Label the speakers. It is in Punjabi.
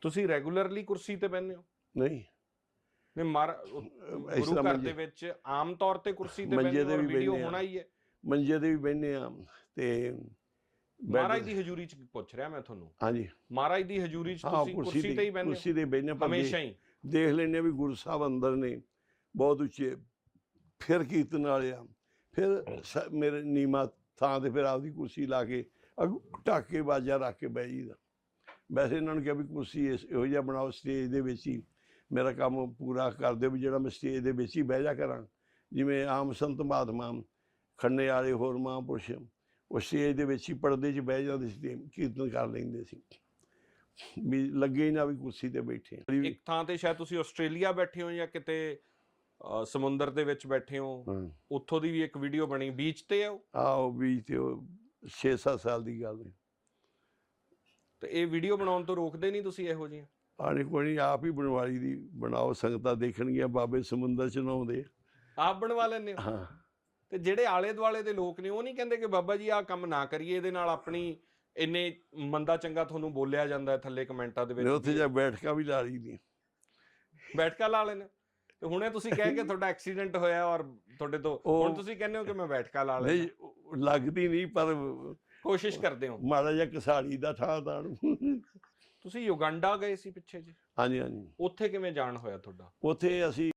Speaker 1: ਤੁਸੀਂ ਰੈਗੂਲਰਲੀ ਕੁਰਸੀ ਤੇ ਬੈਠਦੇ ਹੋ?
Speaker 2: ਨਹੀਂ।
Speaker 1: ਨਹੀਂ ਮਾਰ ਗੁਰੂ ਘਰ ਦੇ ਵਿੱਚ ਆਮ ਤੌਰ ਤੇ ਕੁਰਸੀ ਤੇ
Speaker 2: ਮੰਜੇ
Speaker 1: ਬੈਠਦੇ
Speaker 2: ਤੇ ਵੀ
Speaker 1: ਵੀਡੀਓ। ਹੋਣਾ ਹੀ ਹੈ?
Speaker 2: ਮੰਜੇ ਤੇ ਵੀ ਬਹਿੰਦੇ ਆ ਤੇ
Speaker 1: ਮਹਾਰਾਜ ਦੀ ਹਜ਼ੂਰੀ ਚ ਪੁੱਛ ਰਿਹਾ ਮੈਂ ਤੁਹਾਨੂੰ।
Speaker 2: ਹਾਂਜੀ।
Speaker 1: ਮਹਾਰਾਜ ਦੀ ਹਜ਼ੂਰੀ ਚ ਤੁਸੀਂ ਕੁਰਸੀ ਤੇ ਹੀ ਬੈਠਦੇ
Speaker 2: ਕੁਰਸੀ ਤੇ ਪਰ
Speaker 1: ਹਮੇਸ਼ਾ ਹੀ।
Speaker 2: ਦੇਖ ਹਾਂ ਵੀ ਗੁਰੂ ਸਾਹਿਬ ਅੰਦਰ ਨੇ ਬਹੁਤ ਉੱਚੇ ਫਿਰ ਕੀਰਤਨ ਵਾਲੇ ਆ। ਫਿਰ ਮੇਰੇ ਨੀਮਾ ਥਾਂ ਤੇ ਫਿਰ ਆਪਦੀ ਕੁਰਸੀ ਲਾ ਕੇ ਢੱਕ ਬਾਜਾ ਰੱਖ ਕੇ ਬਹਿ ਜੀਦਾ ਵੈਸੇ ਇਹਨਾਂ ਨੂੰ ਕਿਹਾ ਵੀ ਕੁਰਸੀ ਇਸ- ਇਹੋ ਜਿਹਾ ਬਣਾਓ ਸਟੇਜ ਦੇ ਵਿੱਚ ਹੀ। ਮੇਰਾ ਕੰਮ ਪੂਰਾ ਕਰ ਦਿਓ ਵੀ ਜਿਹੜਾ ਮੈਂ ਸਟੇਜ ਦੇ ਵਿੱਚ ਹੀ ਬਹਿ ਜਾ ਕਰਾਂ। ਜਿਵੇਂ ਆਮ ਸੰਤ ਮਹਾਤਮਾ ਖੰਨੇ ਵਾਲੇ ਹੋਰ ਮਹਾਂਪੁਰਸ਼ ਉਹ ਸਟੇਜ ਦੇ ਵਿੱਚ ਹੀ ਪਰਦੇ 'ਚ ਬਹਿ ਜਾਂਦੇ ਸੀ ਤੇ ਕੀਰਤਨ ਕਰ ਲੈਂਦੇ ਸੀ। ਵੀ ਲੱਗੇ ਨਾ ਵੀ ਕੁਰਸੀ ਤੇ ਬੈਠੇ।
Speaker 1: ਇੱਕ ਥਾਂ ਤੇ ਸ਼ਾਇਦ ਤੁਸੀਂ ਆਸਟ੍ਰੇਲੀਆ ਬੈਠੇ ਹੋ ਜਾਂ ਕਿਤੇ ਸਮੁੰਦਰ ਦੇ ਵਿੱਚ ਬੈਠੇ ਹੋ। ਉੱਥੋਂ ਦੀ ਵੀ ਇੱਕ ਵੀਡੀਓ ਬਣੀ ਬੀਚ ਤੇ ਆ ਉਹ?
Speaker 2: ਆਓ ਵੀ ਤੇ 6-7 ਸਾਲ ਦੀ ਗੱਲ ਹੈ।
Speaker 1: ਤੇ ਇਹ ਵੀਡੀਓ ਬਣਾਉਣ ਤੋਂ ਰੋਕਦੇ ਨਹੀਂ ਤੁਸੀਂ ਇਹੋ ਜਿਹੀਆਂ?
Speaker 2: ਆਣੇ ਕੋਈ ਆਪ ਹੀ ਬਣਵਾਲੀ ਦੀ ਬਣਾਓ ਸੰਗਤਾਂ ਦੇਖਣਗੀਆਂ ਬਾਬੇ ਸਮੁੰਦਰ ਚ ਨਹਾਉਂਦੇ
Speaker 1: ਆਪ ਬਣਵਾ ਲੈਂਦੇ ਹੋ?
Speaker 2: ਹਾਂ।
Speaker 1: ਤੇ ਜਿਹੜੇ ਆਲੇ ਦੁਆਲੇ ਦੇ ਲੋਕ ਨੇ ਉਹ ਨਹੀਂ ਕਹਿੰਦੇ ਕਿ ਬਾਬਾ ਜੀ ਆਹ ਕੰਮ ਨਾ ਕਰੀਏ ਇਹਦੇ ਨਾਲ ਆਪਣੀ ਇੰਨੇ ਮੰਦਾ ਚੰਗਾ ਤੁਹਾਨੂੰ ਬੋਲਿਆ ਜਾਂਦਾ ਹੈ ਥੱਲੇ ਕਮੈਂਟਾਂ ਦੇ ਵਿੱਚ
Speaker 2: ਉੱਥੇ ਜਾ ਬੈਠਕਾਂ ਵੀ ਲਾ ਲਈ ਦੀ
Speaker 1: ਬੈਠਕਾ ਲਾ ਲੈਣੇ ਤੇ ਹੁਣੇ ਤੁਸੀਂ ਕਹਿ ਕੇ ਤੁਹਾਡਾ ਐਕਸੀਡੈਂਟ ਹੋਇਆ ਔਰ ਤੁਹਾਡੇ ਤੋਂ ਹੁਣ ਤੁਸੀਂ ਕਹਿੰਦੇ ਹੋ ਕਿ ਮੈਂ ਬੈਠਕਾ ਲਾ ਲੈਣਾ
Speaker 2: ਨਹੀਂ ਲੱਗਦੀ ਨਹੀਂ ਪਰ
Speaker 1: ਕੋਸ਼ਿਸ਼ ਕਰਦੇ ਹੋ?
Speaker 2: ਮਾੜਾ ਜਿਹਾ ਕਸਾੜੀ ਦਾ ਥਾਂ ਤਾਂ
Speaker 1: ਤੁਸੀਂ ਯੁਗੰਡਾ ਗਏ ਸੀ ਪਿੱਛੇ ਜੀ
Speaker 2: ਹਾਂਜੀ ਹਾਂਜੀ।
Speaker 1: ਉੱਥੇ ਕਿਵੇਂ ਜਾਣ ਹੋਇਆ ਤੁਹਾਡਾ?
Speaker 2: ਉੱਥੇ ਅਸੀਂ